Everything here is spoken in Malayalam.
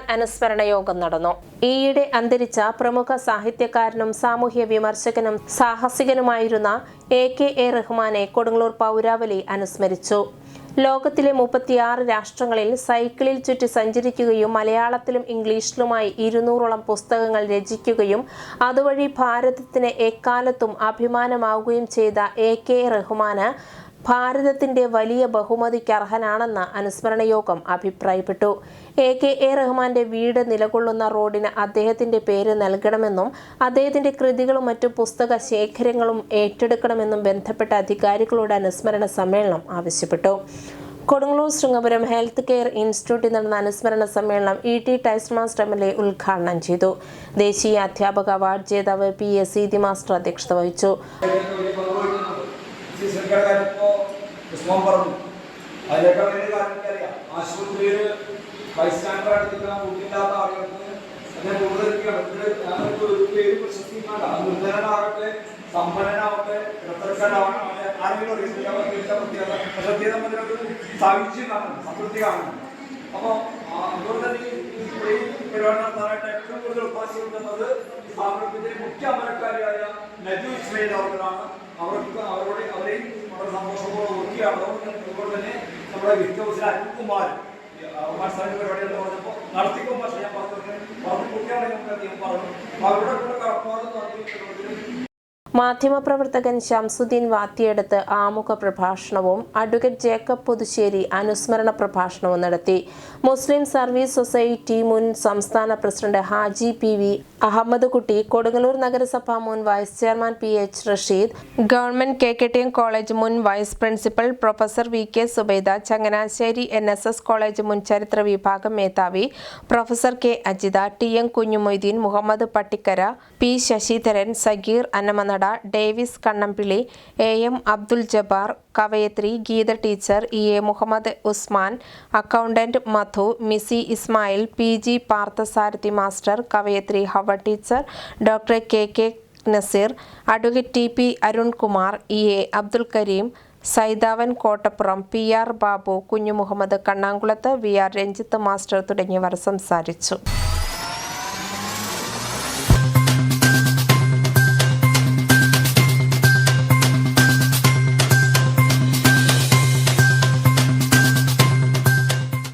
റഹ്മാൻ അനുസ്മരണ യോഗം നടന്നു. ഈയിടെ അന്തരിച്ച പ്രമുഖ സാഹിത്യകാരനും സാമൂഹ്യ വിമർശകനും സാഹസികനുമായിരുന്ന എ കെ എ റഹ്മാനെ കൊടുങ്ങല്ലൂർ പൗരാവലി അനുസ്മരിച്ചു. ലോകത്തിലെ മുപ്പത്തിയാറ് രാഷ്ട്രങ്ങളിൽ സൈക്കിളിൽ ചുറ്റി സഞ്ചരിക്കുകയും മലയാളത്തിലും ഇംഗ്ലീഷിലുമായി ഇരുന്നൂറോളം പുസ്തകങ്ങൾ രചിക്കുകയും അതുവഴി ഭാരതത്തിന് എക്കാലത്തും അഭിമാനമാവുകയും ചെയ്ത എ കെ റഹ്മാന് ഭാരതത്തിന്റെ വലിയ ബഹുമതിക്ക് അർഹനാണെന്ന് അനുസ്മരണ യോഗം അഭിപ്രായപ്പെട്ടു. എ കെ എ റഹ്മാന്റെ വീട് നിലകൊള്ളുന്ന റോഡിന് അദ്ദേഹത്തിന്റെ പേര് നൽകണമെന്നും അദ്ദേഹത്തിന്റെ കൃതികളും മറ്റു പുസ്തക ശേഖരങ്ങളും ഏറ്റെടുക്കണമെന്നും ബന്ധപ്പെട്ട അധികാരികളോട് അനുസ്മരണ സമ്മേളനം ആവശ്യപ്പെട്ടു. കൊടുങ്ങല്ലൂർ ശൃംഗപുരം ഹെൽത്ത് കെയർ ഇൻസ്റ്റിറ്റ്യൂട്ടിൽ നടന്ന അനുസ്മരണ സമ്മേളനം E T Taison master M L A ഉദ്ഘാടനം ചെയ്തു. ദേശീയ അധ്യാപക അവാർഡ് ജേതാവ് പി എസ് സീതി മാസ്റ്റർ അധ്യക്ഷത വഹിച്ചു. ശൃംഖലകാരിപ്പോ വിസ്മം പറഞ്ഞു. അതിലേക്കാൾ വലിയ കാര്യം എനിക്കറിയാം. ആശുപത്രിയിൽ ബൈസ്റ്റാൻഡറായിട്ട് നിൽക്കുന്ന കുട്ടിയില്ലാത്ത ആളുകൾക്ക് അതിനെ കൂടുതൽ ഞങ്ങൾക്ക് ഒരു പേര് പ്രശസ്തിക്കാണ്ട അത് നിർദ്ധനനാകട്ടെ സമ്പന്നനാവട്ടെ ഇടത്തരക്കാരാവട്ടെ ആരെങ്കിലും പ്രത്യേകത. സാഹിത്യം കാണണം സംതൃപ്തി കാണണം അപ്പോൾ അതുകൊണ്ട് തന്നെ ഈ ഈ പരിപാടി നടത്താനായിട്ട് ഏറ്റവും കൂടുതൽ ഉപാധി കൊടുക്കുന്നത് ഈ സ്ഥാപനത്തിന്റെ മുഖ്യ അമരക്കാരിയായ നജു അവർക്ക് അവരോട് വളരെ ഓർക്കുകയാണ് അതുകൊണ്ട് തന്നെ നമ്മുടെ ഗസ്റ്റ് ഹൗസിലെ അനിൽകുമാർ കുമാർ സാഹിബ് പരിപാടി എന്ന് പറഞ്ഞപ്പോൾ നടത്തിക്കും പക്ഷേ ഞാൻ പറഞ്ഞു പറഞ്ഞു കുട്ടികളെ നമുക്ക് അധികം പറഞ്ഞു അവരുടെ കൂടെ കടപ്പാട് നടത്തി മാധ്യമപ്രവർത്തകൻ ശംസുദ്ദീൻ വാത്തിയെടുത്ത് ആമുഖ പ്രഭാഷണവും അഡ്വക്കേറ്റ് ജേക്കബ് പുതുശ്ശേരി അനുസ്മരണ പ്രഭാഷണവും നടത്തി. മുസ്ലിം സർവീസ് സൊസൈറ്റി മുൻ സംസ്ഥാന president Haji P V Ahammed Kutty Kodungallur നഗരസഭ മുൻ vice chairman P H Rasheed government K K T M college മുൻ vice principal professor V K Subaida Changanassery N S S college മുൻ ചരിത്ര വിഭാഗം മേധാവി professor K Ajitha T M Kunjumoideen Muhammad Pattikkara P Sasidharan Sageer Annamanada Davis Kannampilly A M Abdul Jabbar കവയത്രി Geetha teacher E A Muhammad Usman accountant Madhu Misi Ismail P G Parthasarathy master കവയത്രി Hava teacher doctor K K Naseer advocate T P Arunkumar E A Abdul Kareem Saithavan Kottappuram P R Babu Kunju Muhammad Kannankulath V R Ranjith master തുടങ്ങിയവർ സംസാരിച്ചു.